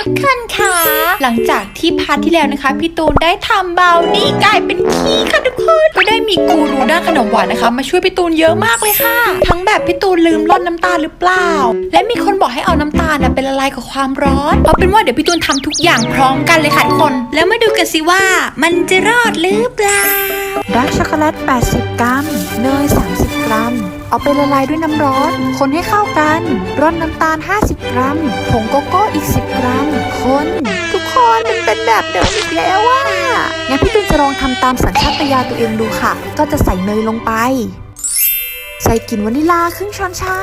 ทุกคนคะหลังจากที่พาร์ทที่แล้วนะคะ พี่ตูนได้ทำบาวนี่กลายเป็นขี้ค่ะทุกคนก็ได้มีกูรูด้านขนมหวานนะคะ มาช่วยพี่ตูนเยอะมากเลยค่ะ ทั้งแบบพี่ตูนลืมลดน้ำตาลหรือเปล่า และมีคนบอกให้เอาน้ำตาลนะเป็นละลายกับความร้อนเอาเป็นว่าเดี๋ยวพี่ตูนทำทุกอย่างพร้อมกันเลยค่ะทุกคน แล้วมาดูกันสิว่ามันจะรอดหรือเปล่าดาร์กช็อกโกแลต 80 กรัม เนย 30 กรัม เอาไปละลายด้วยน้ำร้อน คนให้เข้ากัน ร่อนน้ำตาล 50 กรัม ผงโกโก้อีก 10 กรัม คน ทุกคนมันเป็นแบบเดิมอีกแล้วอะงั้นพี่ตุนจะลองทำตามสัญชาตญาณตัวเองดูค่ะ ก็จะใส่เนยลงไปใส่กลิ่นวานิลาครึ่งช้อนชา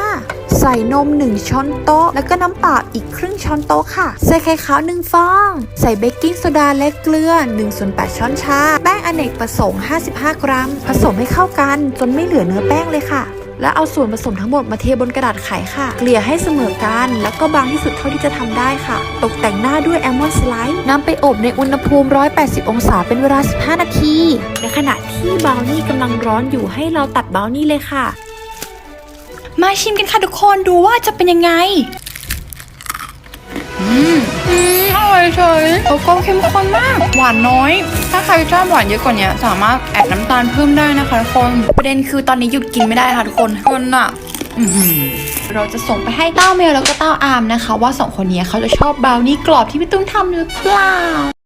ใส่นม 1 ช้อนโต๊ะ แล้วก็น้ำเปล่าอีกครึ่งช้อนโต๊ะค่ะ ใส่ไข่ขาว1ฟอง ใส่เบกกิ้งโซดาและเกลือ1ส่วน8ช้อนชา แป้งอเนกประสงค์ 55 กรัม ผสมให้เข้ากันจนไม่เหลือเนื้อแป้งเลยค่ะ แล้วเอาส่วนผสมทั้งหมดมาเทบนกระดาษไขค่ะ เกลี่ยให้เสมอกัน แล้วก็บางที่สุดเท่าที่จะทำได้ค่ะ ตกแต่งหน้าด้วยแอลมอนด์สไลด์นำไปอบในอุณหภูมิ 180 องศาเป็นเวลา 15 นาที ในขณะที่บราวนี่กำลังร้อนอยู่ให้เราตัดบราวนี่เลยค่ะ มาชิมกันค่ะทุกคนดูว่าจะเป็นยังไง อืมอืมอร่อย เฉยโกโก้เข้มข้นมาก หวานน้อย ถ้าใครชอบหวานเยอะกว่านี้สามารถแอดน้ำตาลเพิ่มได้นะคะทุกคน ประเด็นคือตอนนี้หยุดกินไม่ได้ค่ะทุกคนคนอะอือหือเราจะส่งไปให้เต้าเมลแล้วก็เต้าอามนะคะ ว่าสองคนนี้เขาจะชอบบราวนี่กรอบที่พี่ตุ้มทำหรือเปล่า